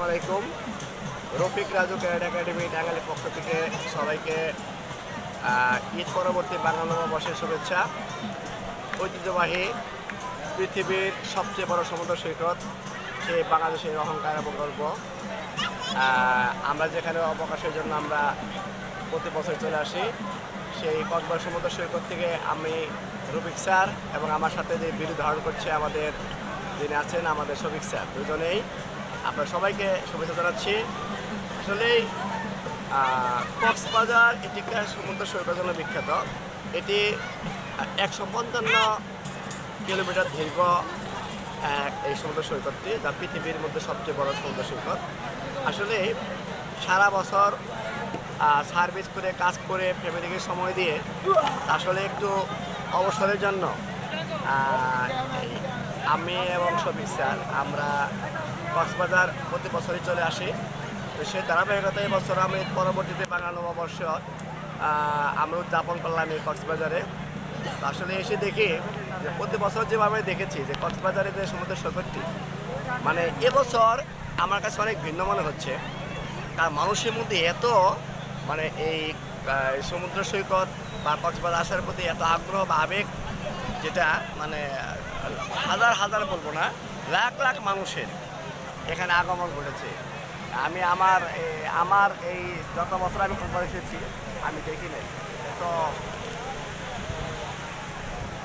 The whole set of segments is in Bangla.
আসসালামু আলাইকুম রফিক রাজু ক্যারেট একাডেমি টাঙ্গালের পক্ষ থেকে সবাইকে ঈদ পরবর্তী বাংলা নববর্ষের শুভেচ্ছা। ঐতিহ্যবাহী পৃথিবীর সবচেয়ে বড় সমুদ্র সৈকত সেই বাংলাদেশের অহংকার এবং গর্ব। আমরা যেখানে অবকাশের জন্য আমরা প্রতি বছর চলে আসি, সেই কক্সবাজার সমুদ্র সৈকত থেকে আমি রফিক স্যার এবং আমার সাথে যে বিরোধ ধারণ করছে আমাদের যিনি আছেন, আমাদের শফিক স্যার, দুজনেই আপনার সবাইকে শুভেচ্ছা জানাচ্ছি। আসলে কক্সবাজার এটি সমুদ্র সৈকত জন্য বিখ্যাত। এটি একশো পঞ্চান্ন কিলোমিটার দীর্ঘ এই সমুদ্র সৈকতটি, যা পৃথিবীর মধ্যে সবচেয়ে বড় সমুদ্র সৈকত। আসলে, সারা বছর সার্ভিস করে, কাজ করে, ফ্যামিলিকে সময় দিয়ে, আসলে একটু অবসরের জন্য আমি এবং শফিক স্যার, আমরা কক্সবাজার প্রতি বছরই চলে আসি। তো সেই ধারাবাহিকতা এবছর আমি পরবর্তীতে বাংলা নববর্ষ আমরা উদযাপন করলাম এই কক্সবাজারে। আসলে এসে দেখি যে প্রতি বছর যেভাবে দেখেছি যে কক্সবাজারে যে সমুদ্র সৈকতটি মানে এবছর আমার কাছে অনেক ভিন্ন মনে হচ্ছে। কারণ মানুষের মধ্যে এত মানে এই সমুদ্র সৈকত বা কক্সবাজার আসার প্রতি এত আগ্রহ বা আবেগ, যেটা মানে হাজার হাজার বলব না, লাখ লাখ মানুষের। এখানে আগমন ঘটেছে। আমি আমার আমার এই যত বছর আমি কোম্পানি এসেছি আমি দেখি নাই। এত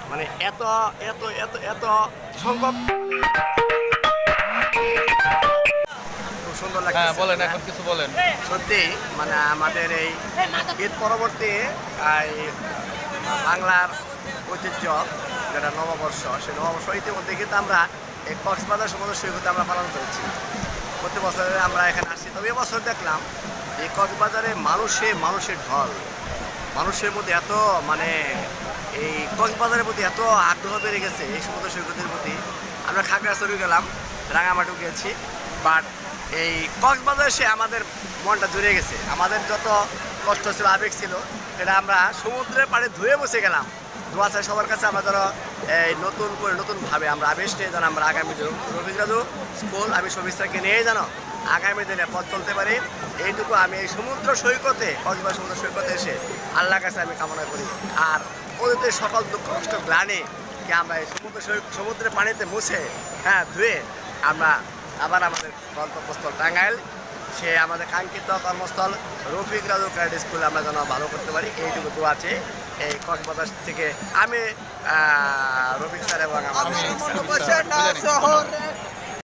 মানে এত এত এত এত সংখ্যক সুন্দর হ্যাঁ বলেন এখন কিছু বলেন। সত্যি মানে আমাদের এই ঈদ পরবর্তী এই বাংলার ঐতিহ্য যেটা নববর্ষ সেই নববর্ষ ইতিমধ্যে কিন্তু আমরা এই কক্সবাজার সমুদ্র সৈকতে আমরা পালন করেছি। প্রতি বছরে আমরা এখানে আসছি তবে এবছর দেখলাম এই কক্সবাজারে মানুষে মানুষের ঢল। মানুষের মধ্যে এত মানে এই কক্সবাজারের প্রতি এত আগ্রহ বেড়ে গেছে এই সমুদ্র সৈকতের প্রতি। আমরা খাগড়াছড়ি গেলাম রাঙামাটু গেছি। বাট এই কক্সবাজার এসে আমাদের মনটা জুড়ে গেছে। আমাদের যত কষ্ট ছিল, আবেগ ছিল, সেটা আমরা সমুদ্রের পাড়ে ধুয়ে বসে গেলাম। দোয়া চাই সবার কাছে, আমরা যেন এই নতুন করে নতুনভাবে আমরা আবেশ নিয়ে যেন আমরা আগামী দিন রবীন্দ্রনাথ স্কুল আমি সবিস্তারকে নিয়ে যেন আগামী দিনে পথ চলতে পারি। এইটুকু আমি এই সমুদ্র সৈকতে কক্সবাজার সমুদ্র সৈকতে এসে আল্লাহর কাছে আমি কামনা করি। আর ওদের সকল দুঃখ, কষ্ট, গ্লানে কি আমরা এই সমুদ্র সমুদ্রের পানিতে মুছে হ্যাঁ ধুয়ে আমরা আবার আমাদের গন্তব্যস্থল টাঙ্গাইল সে আমাদের কাঙ্ক্ষিত কর্মস্থল রফিক রাজু ক্রেডিট স্কুল আমরা যেন ভালো করতে পারি এইটুকু তো আছে। এই কক্সবাজার থেকে আমি রফিক স্যার এবং আমাদের